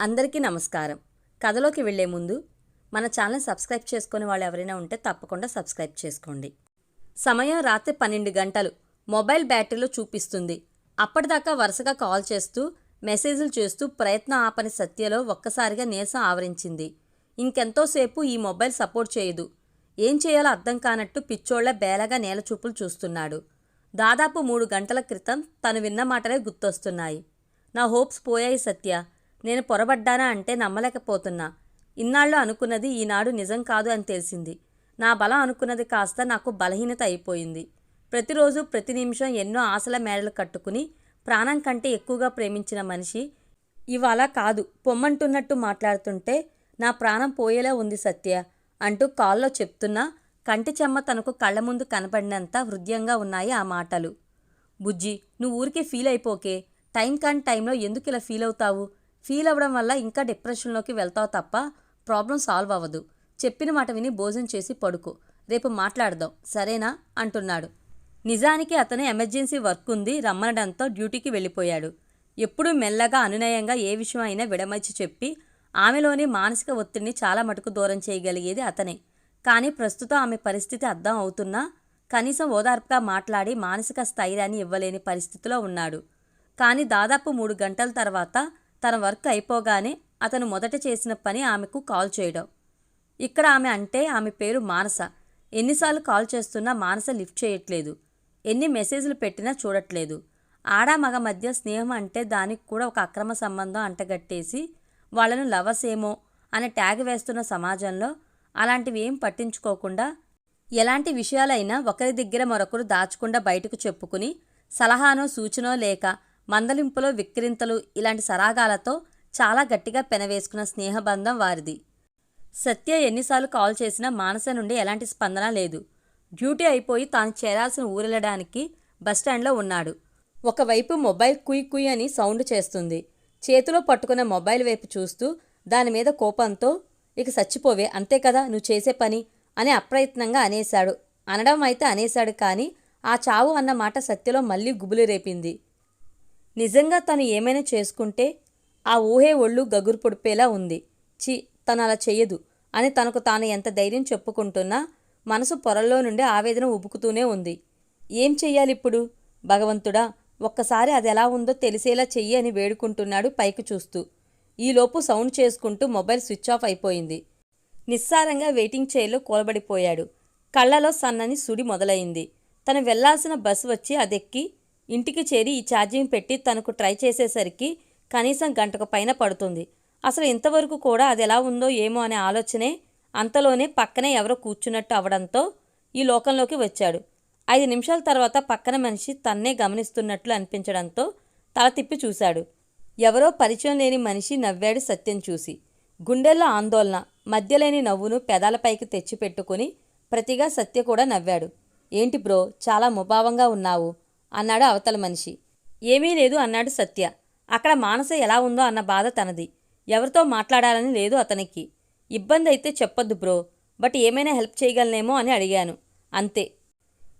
అందరికీ నమస్కారం. కథలోకి వెళ్ళే ముందు మన ఛానల్ సబ్స్క్రైబ్ చేసుకుని వాళ్ళు ఎవరైనా ఉంటే తప్పకుండా సబ్స్క్రైబ్ చేసుకోండి. సమయం రాత్రి పన్నెండు గంటలు. మొబైల్ బ్యాటరీలో చూపిస్తుంది. అప్పటిదాకా వరుసగా కాల్ చేస్తూ మెసేజ్లు చేస్తూ ప్రయత్నం ఆపని సత్యలో ఒక్కసారిగా నీరసం ఆవరించింది. ఇంకెంతోసేపు ఈ మొబైల్ సపోర్ట్ చేయదు. ఏం చేయాలో అర్థం కానట్టు పిచ్చోళ్ళ బేలగా నేల చూపులు చూస్తున్నాడు. దాదాపు మూడు గంటల క్రితం తను విన్న మాటలే గుర్తొస్తున్నాయి. నా హోప్స్ పోయాయి సత్య. నేను పొరబడ్డానా అంటే నమ్మలేకపోతున్నా. ఇన్నాళ్ళు అనుకున్నది ఈనాడు నిజం కాదు అని తెలిసింది. నా బలం అనుకున్నది కాస్త నాకు బలహీనత అయిపోయింది. ప్రతిరోజు ప్రతి నిమిషం ఎన్నో ఆశల మేడలు కట్టుకుని ప్రాణం కంటే ఎక్కువగా ప్రేమించిన మనిషి ఇవాళ కాదు. పొమ్మంటున్నట్టు మాట్లాడుతుంటే నా ప్రాణం పోయేలా ఉంది సత్య అంటూ కాల్లో చెప్తున్నా కంటి చెమ్మ తనకు కళ్ళ ముందు కనపడినంత హృదయంగా ఉన్నాయి ఆ మాటలు. బుజ్జి నువ్వు ఊరికే ఫీల్ అయిపోకే. టైం కాని టైంలో ఎందుకు ఇలా ఫీల్ అవుతావు? ఫీల్ అవ్వడం వల్ల ఇంకా డిప్రెషన్లోకి వెళ్తావు తప్ప ప్రాబ్లం సాల్వ్ అవ్వదు. చెప్పిన మాట విని భోజనం చేసి పడుకో. రేపు మాట్లాడదాం. సరేనా? అంటున్నాడు. నిజానికి అతను ఎమర్జెన్సీ వర్క్ ఉంది. రమ్మనడంతో డ్యూటీకి వెళ్ళిపోయాడు. ఎప్పుడూ మెల్లగా అనునయంగా ఏ విషయం అయినా విడమర్చి చెప్పి ఆమెలోని మానసిక ఒత్తిడిని చాలా మటుకు దూరం చేయగలిగేది అతనే. కానీ ప్రస్తుతం ఆమె పరిస్థితి అర్థం అవుతున్నా కనీసం ఓదార్పుగా మాట్లాడి మానసిక స్థైర్యాన్ని ఇవ్వలేని పరిస్థితిలో ఉన్నాడు. కానీ దాదాపు మూడు గంటల తర్వాత తన వర్క్ అయిపోగానే అతను మొదట చేసిన పని ఆమెకు కాల్ చేయడం. ఇక్కడ ఆమె అంటే ఆమె పేరు మానస. ఎన్నిసార్లు కాల్ చేస్తున్నా మానస లిఫ్ట్ చేయట్లేదు. ఎన్ని మెసేజ్లు పెట్టినా చూడట్లేదు. ఆడా మగ మధ్య స్నేహం అంటే దానికి కూడా ఒక అక్రమ సంబంధం అంటగట్టేసి వాళ్ళను లవర్స్ ఏమో అనే ట్యాగ్ వేస్తున్న సమాజంలో అలాంటివి ఏం పట్టించుకోకుండా ఎలాంటి విషయాలైనా ఒకరి దగ్గర మరొకరు దాచకుండా బయటకు చెప్పుకుని సలహానో సూచనో లేక మందలింపులో విక్రింతలు ఇలాంటి సరాగాలతో చాలా గట్టిగా పెనవేసుకున్న స్నేహబంధం వారిది. సత్య ఎన్నిసార్లు కాల్ చేసినా మానస నుండి ఎలాంటి స్పందన లేదు. డ్యూటీ అయిపోయి తాను చేరాల్సిన ఊరెళ్ళడానికి బస్టాండ్లో ఉన్నాడు. ఒకవైపు మొబైల్ కుయ్ కుయ్ అని సౌండ్ చేస్తుంది. చేతిలో పట్టుకున్న మొబైల్ వైపు చూస్తూ దాని మీద కోపంతో ఇక చచ్చిపోవే అంతే కదా నువ్వు చేసే పని అని అప్రయత్నంగా అనేశాడు. అనడం అయితే అనేశాడు కానీ ఆ చావు అన్న మాట సత్యలో మళ్ళీ గుబులు రేపింది. నిజంగా తను ఏమైనా చేసుకుంటే ఆ ఊహే ఒళ్ళు గగురు పొడిపేలా ఉంది. చి తను అలా చెయ్యదు అని తనకు తాను ఎంత ధైర్యం చెప్పుకుంటున్నా మనసు పొరల్లో నుండి ఆవేదన ఉబుకుతూనే ఉంది. ఏం చెయ్యాలిప్పుడు భగవంతుడా ఒక్కసారి అది ఎలా ఉందో తెలిసేలా చెయ్యి అని వేడుకుంటున్నాడు పైకి చూస్తూ. ఈలోపు సౌండ్ చేసుకుంటూ మొబైల్ స్విచ్ ఆఫ్ అయిపోయింది. నిస్సారంగా వెయిటింగ్ చైర్లో కూలబడిపోయాడు. కళ్ళలో సన్నని సుడి మొదలైంది. తను వెళ్ళాల్సిన బస్సు వచ్చి అదెక్కి ఇంటికి చేరి ఈ ఛార్జింగ్ పెట్టి తనకు ట్రై చేసేసరికి కనీసం గంటకు పైన పడుతుంది. అసలు ఇంతవరకు కూడా అది ఎలా ఉందో ఏమో అనే ఆలోచనే అంతలోనే పక్కనే ఎవరో కూర్చున్నట్టు అవడంతో ఈ లోకంలోకి వచ్చాడు. ఐదు నిమిషాల తర్వాత పక్కన మనిషి తన్నే గమనిస్తున్నట్లు అనిపించడంతో తల తిప్పి చూశాడు. ఎవరో పరిచయం లేని మనిషి నవ్వాడు సత్యం చూసి. గుండెల్లో ఆందోళన మధ్యలేని నవ్వును పెదాలపైకి తెచ్చిపెట్టుకుని ప్రతిగా సత్య కూడా నవ్వాడు. ఏంటి బ్రో చాలా ముభావంగా ఉన్నావు. అన్నాడు అవతల మనిషి. ఏమీ లేదు అన్నాడు సత్య. అక్కడ మానస ఎలా ఉందో అన్న బాధ తనది. ఎవరితో మాట్లాడాలని లేదు అతనికి. ఇబ్బంది అయితే చెప్పొద్దు బ్రో బట్ ఏమైనా హెల్ప్ చేయగలనేమో అని అడిగాను. అంతే.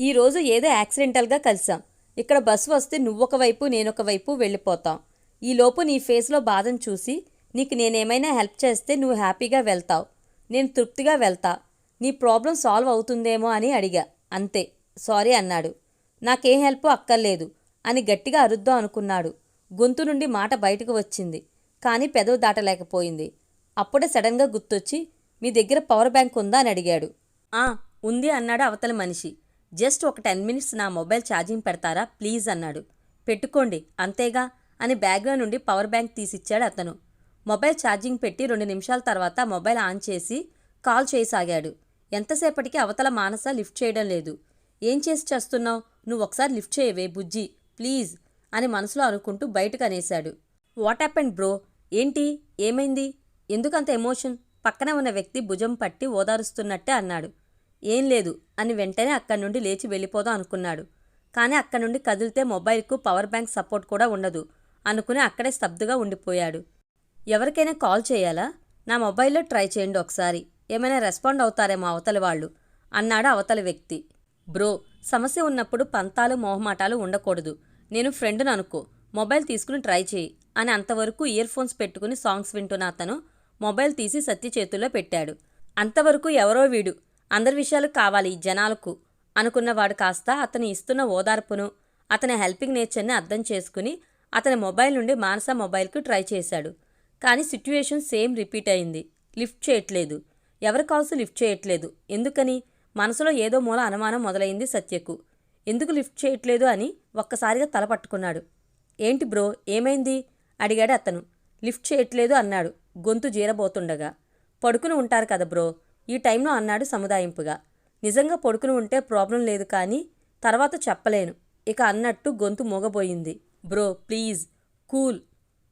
ఈరోజు ఏదో యాక్సిడెంటల్గా కలిసాం. ఇక్కడ బస్సు వస్తే నువ్వొకవైపు నేనొకవైపు వెళ్ళిపోతాం. ఈలోపు నీ ఫేస్లో బాధను చూసి నీకు నేనేమైనా హెల్ప్ చేస్తే నువ్వు హ్యాపీగా వెళ్తావు. నేను తృప్తిగా వెళ్తా. నీ ప్రాబ్లం సాల్వ్ అవుతుందేమో అని అడిగా. అంతే. సారీ అన్నాడు. నాకేం హెల్ప్ అక్కర్లేదు అని గట్టిగా అరుద్దాం అనుకున్నాడు. గొంతు నుండి మాట బయటకు వచ్చింది. కానీ పెదవు దాటలేకపోయింది. అప్పుడే సడన్గా గుర్తొచ్చి మీ దగ్గర పవర్ బ్యాంక్ ఉందా? అని అడిగాడు. ఆ ఉంది అన్నాడు అవతల మనిషి. జస్ట్ ఒక టెన్ మినిట్స్ నా మొబైల్ ఛార్జింగ్ పెడతారా ప్లీజ్ అన్నాడు. పెట్టుకోండి అంతేగా అని బ్యాగ్లో నుండి పవర్ బ్యాంక్ తీసిచ్చాడు అతను. మొబైల్ ఛార్జింగ్ పెట్టి రెండు నిమిషాల తర్వాత మొబైల్ ఆన్ చేసి కాల్ చేయసాగాడు. ఎంతసేపటికి అవతల మానస లిఫ్ట్ చేయడం లేదు. ఏం చేసి చేస్తున్నావు? నువ్వు ఒకసారి లిఫ్ట్ చేయవే బుజ్జి ప్లీజ్ అని మనసులో అనుకుంటూ బయటకు అనేశాడు వాట్ హ్యాపెండ్ బ్రో? ఏంటి? ఏమైంది? ఎందుకంత ఎమోషన్? పక్కన ఉన్న వ్యక్తి భుజం పట్టి ఓదారుస్తున్నట్టే అన్నాడు. ఏం లేదు అని వెంటనే అక్కడి నుండి లేచి వెళ్ళిపోదాం అనుకున్నాడు. కానీ అక్కడి నుండి కదిలితే మొబైల్కు పవర్ బ్యాంక్ సపోర్ట్ కూడా ఉండదు అనుకుని అక్కడే స్తబ్దుగా ఉండిపోయాడు. ఎవరికైనా కాల్ చేయాలా? నా మొబైల్లో ట్రై చేయండి ఒకసారి. ఏమైనా రెస్పాండ్ అవుతారేమో అవతలి వాళ్ళు అన్నాడు అవతలి వ్యక్తి. బ్రో సమస్య ఉన్నప్పుడు పంతాలు మోహమాటాలు ఉండకూడదు. నేను ఫ్రెండ్ను అనుకో. మొబైల్ తీసుకుని ట్రై చేయి. అని అంతవరకు ఇయర్ ఫోన్స్ పెట్టుకుని సాంగ్స్ వింటున్న అతను మొబైల్ తీసి సత్య చేతుల్లో పెట్టాడు. అంతవరకు ఎవరో వీడు. అందరి విషయాలు కావాలి జనాలకు అనుకున్నవాడు కాస్త అతను ఇస్తున్న ఓదార్పును అతని హెల్పింగ్ నేచర్ని అర్థం చేసుకుని అతని మొబైల్ నుండి మానస మొబైల్కు ట్రై చేశాడు. కానీ సిట్యుయేషన్ సేమ్ రిపీట్ అయింది. లిఫ్ట్ చేయట్లేదు. ఎవరి కాల్స్ లిఫ్ట్ చేయట్లేదు. ఎందుకని? మనసులో ఏదో మూల అనుమానం మొదలైంది సత్యకు. ఎందుకు లిఫ్ట్ చేయట్లేదు అని ఒక్కసారిగా తల పట్టుకున్నాడు. ఏంటి బ్రో ఏమైంది? అడిగాడు అతను. లిఫ్ట్ చేయట్లేదు అన్నాడు గొంతు జీరబోతుండగా. పడుకుని ఉంటారు కదా బ్రో ఈ టైంలో అన్నాడు సముదాయింపుగా. నిజంగా పడుకుని ఉంటే ప్రాబ్లం లేదు కానీ తర్వాత చెప్పలేను. ఇక అన్నట్టు గొంతు మోగబోయింది. Bro please cool.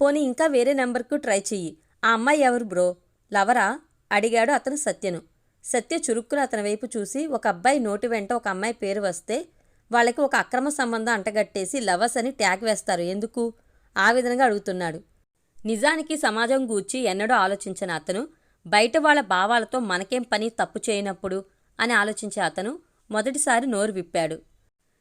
పోనీ ఇంకా వేరే నెంబర్కు ట్రై చెయ్యి. ఆ అమ్మాయి ఎవరు బ్రో? లవరా? అడిగాడు అతను సత్యను. సత్య చురుక్కున అతని వైపు చూసి ఒక అబ్బాయి నోటి వెంట ఒక అమ్మాయి పేరు వస్తే వాళ్ళకి ఒక అక్రమ సంబంధం అంటగట్టేసి లవర్స్ అని ట్యాగ్ వేస్తారు. ఎందుకు? ఆ విధంగా అడుగుతున్నాడు. నిజానికి సమాజం గూర్చి ఎన్నడూ ఆలోచించిన అతను బయట వాళ్ళ భావాలతో మనకేం పని తప్పు చేయనప్పుడు అని ఆలోచించే అతను మొదటిసారి నోరు విప్పాడు.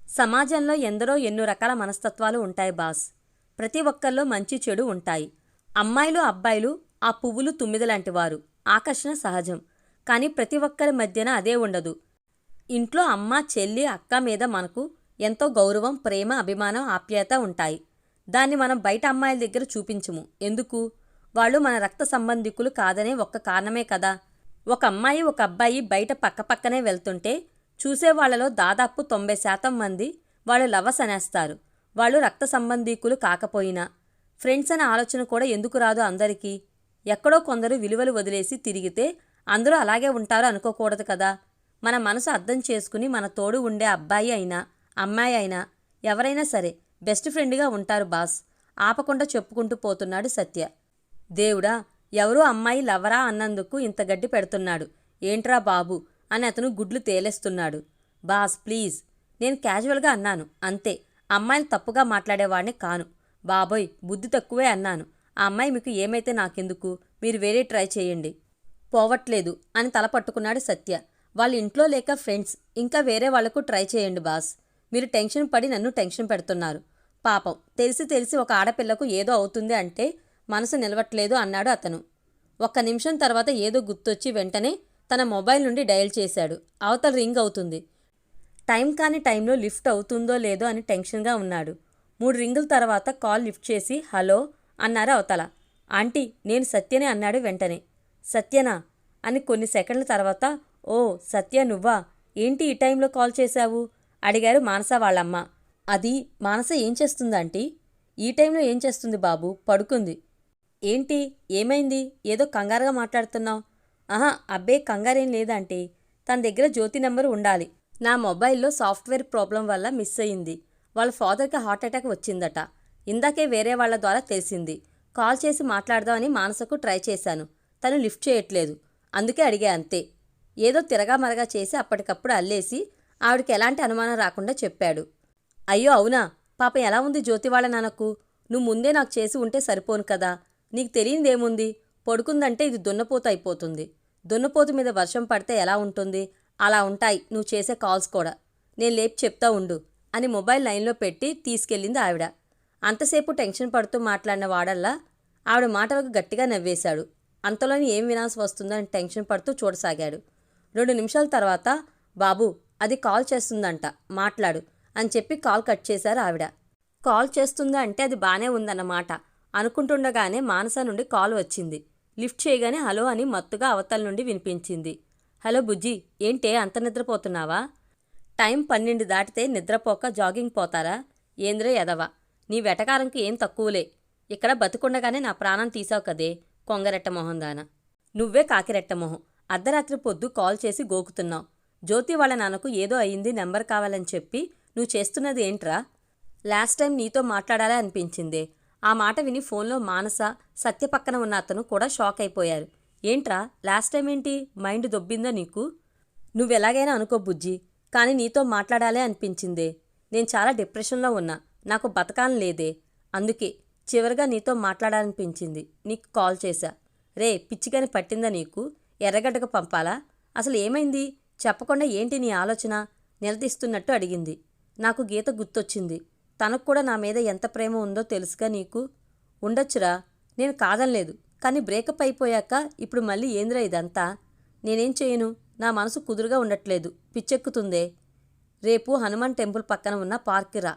సమాజంలో ఎందరో ఎన్నో రకాల మనస్తత్వాలు ఉంటాయి బాస్. ప్రతి ఒక్కరిలో మంచి చెడు ఉంటాయి. అమ్మాయిలు అబ్బాయిలు ఆ పువ్వులు తుమ్మిదలాంటి వారు. ఆకర్షణ సహజం. కానీ ప్రతి ఒక్కరి మధ్యన అదే ఉండదు. ఇంట్లో అమ్మ చెల్లి అక్క మీద మనకు ఎంతో గౌరవం ప్రేమ అభిమానం ఆప్యాయత ఉంటాయి. దాన్ని మనం బయట అమ్మాయిల దగ్గర చూపించము. ఎందుకు? వాళ్ళు మన రక్త సంబంధికులు కాదనే ఒక్క కారణమే కదా. ఒక అమ్మాయి ఒక అబ్బాయి బయట పక్కపక్కనే వెళ్తుంటే చూసేవాళ్ళలో దాదాపు తొంభై శాతం మంది వాళ్ళు లవర్స్ అనేస్తారు. వాళ్ళు రక్త సంబంధీకులు కాకపోయినా. ఫ్రెండ్స్ అనే ఆలోచన కూడా ఎందుకు రాదు అందరికీ? ఎక్కడో కొందరు విలువలు వదిలేసి తిరిగితే అందరూ అలాగే ఉంటారు అనుకోకూడదు కదా. మన మనసు అర్థం చేసుకుని మన తోడు ఉండే అబ్బాయి అయినా అమ్మాయి అయినా ఎవరైనా సరే బెస్ట్ ఫ్రెండ్గా ఉంటారు బాస్. ఆపకుండా చెప్పుకుంటూ పోతున్నాడు సత్య. దేవుడా ఎవరో అమ్మాయి లవరా అన్నందుకు ఇంత గడ్డి పెడుతున్నాడు. ఏంట్రా బాబు? అని అతను గుడ్లు తేలేస్తున్నాడు. Boss please. నేను క్యాజువల్గా అన్నాను. అంతే. అమ్మాయిని తప్పుగా మాట్లాడేవాడిని కాను. బాబోయ్ బుద్ధి తక్కువే అన్నాను. ఆ అమ్మాయి మీకు ఏమైతే నాకెందుకు? మీరు వేరే ట్రై చేయండి. పోవట్లేదు అని తల పట్టుకున్నాడు సత్య. వాళ్ళ ఇంట్లో లేక ఫ్రెండ్స్ ఇంకా వేరే వాళ్ళకు ట్రై చేయండి బాస్. మీరు టెన్షన్ పడి నన్ను టెన్షన్ పెడుతున్నారు. పాపం తెలిసి తెలిసి ఒక ఆడపిల్లకు ఏదో అవుతుంది అంటే మనసు నిలవట్లేదు అన్నాడు అతను. ఒక్క నిమిషం తర్వాత ఏదో గుర్తొచ్చి వెంటనే తన మొబైల్ నుండి డయల్ చేశాడు. అవతల రింగ్ అవుతుంది. టైం కాని టైంలో లిఫ్ట్ అవుతుందో లేదో అని టెన్షన్గా ఉన్నాడు. మూడు రింగుల తర్వాత కాల్ లిఫ్ట్ చేసి హలో అన్నారు అవతల. ఆంటీ నేను సత్యనే అన్నాడు వెంటనే. సత్యనా అని కొన్ని సెకండ్ల తర్వాత ఓ సత్య నువ్వా? ఏంటి ఈ టైంలో కాల్ చేశావు? అడిగారు మానస వాళ్ళమ్మ. అది మానస ఏం చేస్తుందంటీ ఈ టైంలో ఏం చేస్తుంది బాబు? పడుకుంది. ఏంటి? ఏమైంది? ఏదో కంగారుగా మాట్లాడుతున్నావు? ఆహా అబ్బే కంగారేం లేదంటే తన దగ్గర జ్యోతి నెంబర్ ఉండాలి. నా మొబైల్లో సాఫ్ట్వేర్ ప్రాబ్లం వల్ల మిస్ అయింది. వాళ్ళ ఫాదర్కి హార్ట్ అటాక్ వచ్చిందట. ఇందాకే వేరే వాళ్ళ ద్వారా తెలిసింది. కాల్ చేసి మాట్లాడదామని మానసకు ట్రై చేశాను. తను లిఫ్ట్ చేయట్లేదు. అందుకే అడిగా అంతే. ఏదో తిరగా మరగా చేసి అప్పటికప్పుడు అల్లేసి ఆవిడకి ఎలాంటి అనుమానం రాకుండా చెప్పాడు. అయ్యో అవునా? పాపం ఎలా ఉంది జ్యోతివాళ నాన్నకు? నువ్వు ముందే నాకు చేసి ఉంటే సరిపోను కదా. నీకు తెలియనిదేముంది పడుకుందంటే ఇది దున్నపోతు అయిపోతుంది. దున్నపోతు మీద వర్షం పడితే ఎలా ఉంటుంది? అలా ఉంటాయి. నువ్వు చేసే కాల్స్ కూడా. నేను లేపి చెప్తా ఉండు అని మొబైల్ లైన్లో పెట్టి తీసుకెళ్ళింది ఆవిడ. అంతసేపు టెన్షన్ పడుతూ మాట్లాడిన వాడల్లా ఆవిడ మాటలకు గట్టిగా నవ్వేశాడు. అంతలోని ఏం వినాల్సి వస్తుందని టెన్షన్ పడుతూ చూడసాగాడు. రెండు నిమిషాల తర్వాత బాబు అది కాల్ చేస్తుందంట మాట్లాడు అని చెప్పి కాల్ కట్ చేశారు ఆవిడ. కాల్ చేస్తుందా అంటే అది బానే ఉందన్నమాట అనుకుంటుండగానే మానస నుండి కాల్ వచ్చింది. లిఫ్ట్ చేయగానే హలో అని మత్తుగా అవతల నుండి వినిపించింది. హలో బుజ్జి ఏంటే అంత నిద్రపోతున్నావా? టైం పన్నెండు దాటితే నిద్రపోక జాగింగ్ పోతారా? ఏంద్రే ఎదవా నీ వెటకారంకి ఏం తక్కువలే. ఇక్కడ బతుకుండగానే నా ప్రాణం తీసావు కదే. కొంగరెట్ట మొహం దాన నువ్వే కాకిరెట్ట మొహం. అర్ధరాత్రి పొద్దు కాల్ చేసి గోకుతున్నావు. జ్యోతి వాళ్ళ నాన్నకు ఏదో అయింది నెంబర్ కావాలని చెప్పి నువ్వు చేస్తున్నది ఏంట్రా? లాస్ట్ టైం నీతో మాట్లాడాలా అనిపించిందే. ఆ మాట విని ఫోన్లో మానస సత్య పక్కన ఉన్న అతను కూడా షాక్ అయిపోయారు. ఏంట్రా లాస్ట్ టైం ఏంటి? మైండ్ దొబ్బిందా నీకు? నువ్వెలాగైనా అనుకో బుజ్జి కానీ నీతో మాట్లాడాలే అనిపించిందే. నేను చాలా డిప్రెషన్లో ఉన్నా. నాకు బతకాలం లేదే. అందుకే చివరిగా నీతో మాట్లాడాలనిపించింది. నీకు కాల్ చేశా. రే పిచ్చిగాని పట్టిందా నీకు? ఎర్రగడ్డకు పంపాలా? అసలు ఏమైంది? చెప్పకుండా ఏంటి నీ ఆలోచన? నిలదీస్తున్నట్టు అడిగింది. నాకు గీత గుర్తొచ్చింది. తనకు కూడా నా మీద ఎంత ప్రేమ ఉందో తెలుసుగా నీకు? ఉండొచ్చురా. నేను కాదనలేదు. కానీ బ్రేకప్ అయిపోయాక ఇప్పుడు మళ్ళీ ఏందిరా ఇదంతా? నేనేం చేయను? నా మనసు కుదురుగా ఉండట్లేదు. పిచ్చెక్కుతుందే. రేపు హనుమాన్ టెంపుల్ పక్కన ఉన్న పార్క్ రా.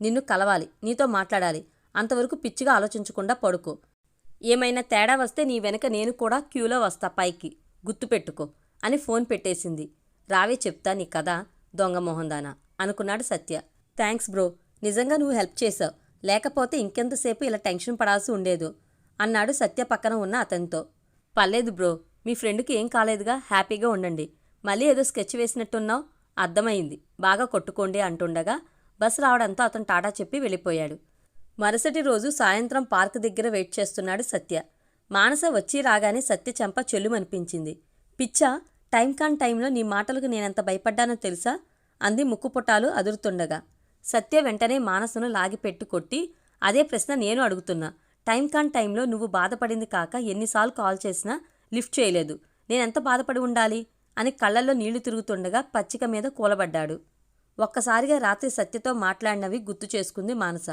నిన్ను కలవాలి. నీతో మాట్లాడాలి. అంతవరకు పిచ్చిగా ఆలోచించకుండా పడుకో. ఏమైనా తేడా వస్తే నీ వెనక నేను కూడా క్యూలో వస్తా పైకి. గుర్తుపెట్టుకో అని ఫోన్ పెట్టేసింది. రావే చెప్తా నీ కదా దొంగ మోహందానా? అనుకున్నాడు సత్య. థ్యాంక్స్ బ్రో నిజంగా నువ్వు హెల్ప్ చేశావు. లేకపోతే ఇంకెంతసేపు ఇలా టెన్షన్ పడాల్సి ఉండేదు? అన్నాడు సత్య పక్కన ఉన్న అతనితో. పర్లేదు బ్రో మీ ఫ్రెండ్కి ఏం కాలేదుగా హ్యాపీగా ఉండండి. మళ్ళీ ఏదో స్కెచ్ వేసినట్టున్నావు? అర్థమైంది. బాగా కొట్టుకోండి అంటుండగా బస్ రావడంతో అతను టాటా చెప్పి వెళ్ళిపోయాడు. మరుసటి రోజు సాయంత్రం పార్క్ దగ్గర వెయిట్ చేస్తున్నాడు సత్య. మానస వచ్చి రాగానే సత్య చెంప చెల్లుమనిపించింది. పిచ్చా టైం కాన్ టైంలో నీ మాటలకు నేనెంత భయపడ్డానో తెలుసా? అంది ముక్కుపుటాలు అదురుతుండగా. సత్య వెంటనే మానసను లాగిపెట్టు కొట్టి అదే ప్రశ్న నేను అడుగుతున్నా. టైం కాన్ టైంలో నువ్వు బాధపడింది కాక ఎన్నిసార్లు కాల్ చేసినా లిఫ్ట్ చేయలేదు. నేనెంత బాధపడి ఉండాలి? అని కళ్ళల్లో నీళ్ళు తిరుగుతుండగా పచ్చిక మీద కూలబడ్డాడు. ఒక్కసారిగా రాత్రి సత్యతో మాట్లాడినవి గుర్తు చేసుకుంది మానస.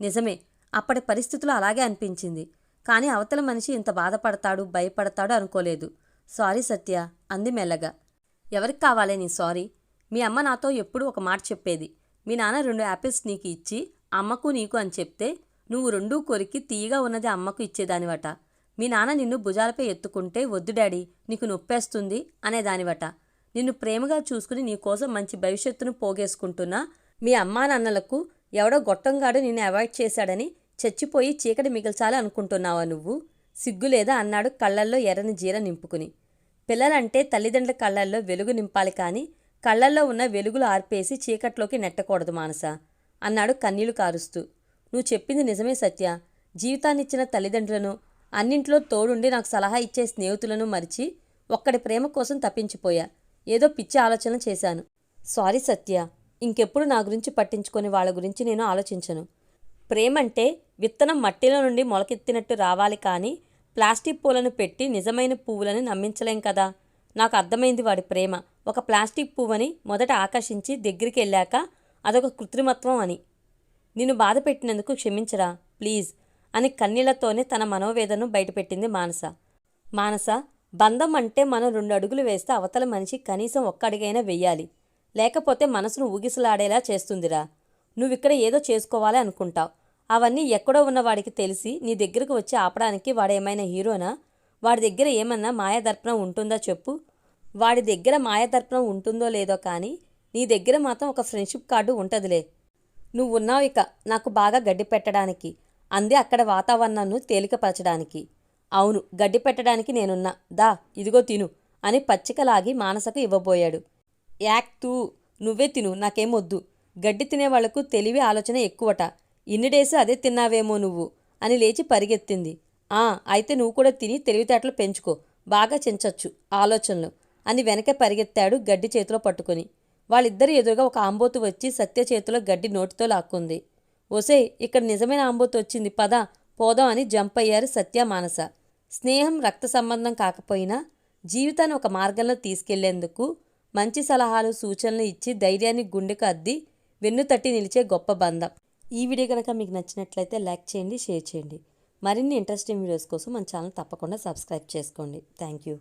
నిజమే అప్పటి పరిస్థితులు అలాగే అనిపించింది. కానీ అవతల మనిషి ఇంత బాధపడతాడు భయపడతాడు అనుకోలేదు. సారీ సత్య అంది మెల్లగా. ఎవరికి కావాలే నీ సారీ? మీ అమ్మ నాతో ఎప్పుడూ ఒక మాట చెప్పేది. మీ నాన్న రెండు యాపిల్స్ నీకు ఇచ్చి అమ్మకు నీకు అని చెప్తే నువ్వు రెండూ కొరికి తీయగా ఉన్నది అమ్మకు ఇచ్చేదానివట. మీ నాన్న నిన్ను భుజాలపై ఎత్తుకుంటే వద్దు డాడీ నీకు నొప్పేస్తుంది అనేదానివట. నిన్ను ప్రేమగా చూసుకుని నీకోసం మంచి భవిష్యత్తును పోగేసుకుంటున్నా మీ అమ్మా నాన్నలకు ఎవడో గొట్టంగాడు నిన్ను అవాయిడ్ చేశాడని చచ్చిపోయి చీకటి మిగల్చాలి అనుకుంటున్నావా నువ్వు? సిగ్గులేదా అన్నాడు కళ్ళల్లో ఎర్రని జీర నింపుకుని. పిల్లలంటే తల్లిదండ్రుల కళ్ళల్లో వెలుగు నింపాలి కానీ కళ్ళల్లో ఉన్న వెలుగులు ఆర్పేసి చీకట్లోకి నెట్టకూడదు మానస అన్నాడు కన్నీళ్ళు కారుస్తూ. నువ్వు చెప్పింది నిజమే సత్య. జీవితాన్నిచ్చిన తల్లిదండ్రులను అన్నింట్లో తోడుండి నాకు సలహా ఇచ్చే స్నేహితులను మరిచి ఒక్కడి ప్రేమ కోసం తప్పించిపోయా. ఏదో పిచ్చి ఆలోచన చేశాను. సారీ సత్య. ఇంకెప్పుడు నా గురించి పట్టించుకొని వాళ్ళ గురించి నేను ఆలోచించను. ప్రేమంటే విత్తనం మట్టిలో నుండి మొలకెత్తినట్టు రావాలి కానీ ప్లాస్టిక్ పూలను పెట్టి నిజమైన పువ్వులని నమ్మించలేం కదా. నాకు అర్థమైంది వాడి ప్రేమ. ఒక ప్లాస్టిక్ పువ్వని మొదట ఆకర్షించి దగ్గరికి వెళ్ళాక అదొక కృత్రిమత్వం అని. నిన్ను బాధ పెట్టినందుకు క్షమించరా ప్లీజ్ అని కన్నీళ్ళతోనే తన మనోవేదనను బయటపెట్టింది మానస. మానస బంధం అంటే మనం రెండు అడుగులు వేస్తే అవతల మనిషి కనీసం ఒక్క అడుగైనా వెయ్యాలి లేకపోతే మనసును ఊగిసలాడేలా చేస్తుందిరా. నువ్విక్కడ ఏదో చేసుకోవాలి అనుకుంటావు. అవన్నీ ఎక్కడో ఉన్న వాడికి తెలిసి నీ దగ్గరకు వచ్చి ఆపడానికి వాడేమైనా హీరోనా? వాడి దగ్గర ఏమన్నా మాయాదర్పణం ఉంటుందా చెప్పు. వాడి దగ్గర మాయాదర్పణం ఉంటుందో లేదో కానీ నీ దగ్గర మాత్రం ఒక ఫ్రెండ్షిప్ కార్డు ఉంటుందిలే. నువ్వు ఉన్నావు ఇక నాకు బాగా గడ్డి పెట్టడానికి. అంది అక్కడ వాతావరణాన్ని తేలికపరచడానికి. అవును గడ్డి పెట్టడానికి నేనున్నా. దా ఇదిగో తిను అని పచ్చికలాగి మానసకు ఇవ్వబోయాడు. యాక్ తూ నువ్వే తిను నాకేమొద్దు గడ్డి తినేవాళ్ళకు తెలివి ఆలోచన ఎక్కువట. ఇన్ని డేస్ అదే తిన్నావేమో నువ్వు అని లేచి పరిగెత్తింది. ఆ అయితే నువ్వు కూడా తిని తెలివితేటలు పెంచుకో. బాగా చెంచొచ్చు ఆలోచనలు అని వెనక పరిగెత్తాడు గడ్డి చేతిలో పట్టుకొని. వాళ్ళిద్దరి ఎదురుగా ఒక ఆంబోతు వచ్చి సత్య చేతిలో గడ్డి నోటితో లాక్కుంది. ఒసే ఇక్కడ నిజమైన ఆంబోతు వచ్చింది పద పోదాం అని జంప్ అయ్యారు సత్య మానస. స్నేహం రక్త సంబంధం కాకపోయినా జీవితాన్ని ఒక మార్గంలో తీసుకెళ్ళేందుకు మంచి సలహాలు సూచనలు ఇచ్చి ధైర్యాన్ని గుండెకు అద్ది వెన్ను తట్టి నిలిచే గొప్ప బంధం. ఈ వీడియో కనుక మీకు నచ్చినట్లయితే లైక్ చేయండి షేర్ చేయండి. మరిన్ని ఇంట్రెస్టింగ్ వీడియోస్ కోసం మన ఛానల్ తప్పకుండా సబ్స్క్రైబ్ చేసుకోండి. Thank you.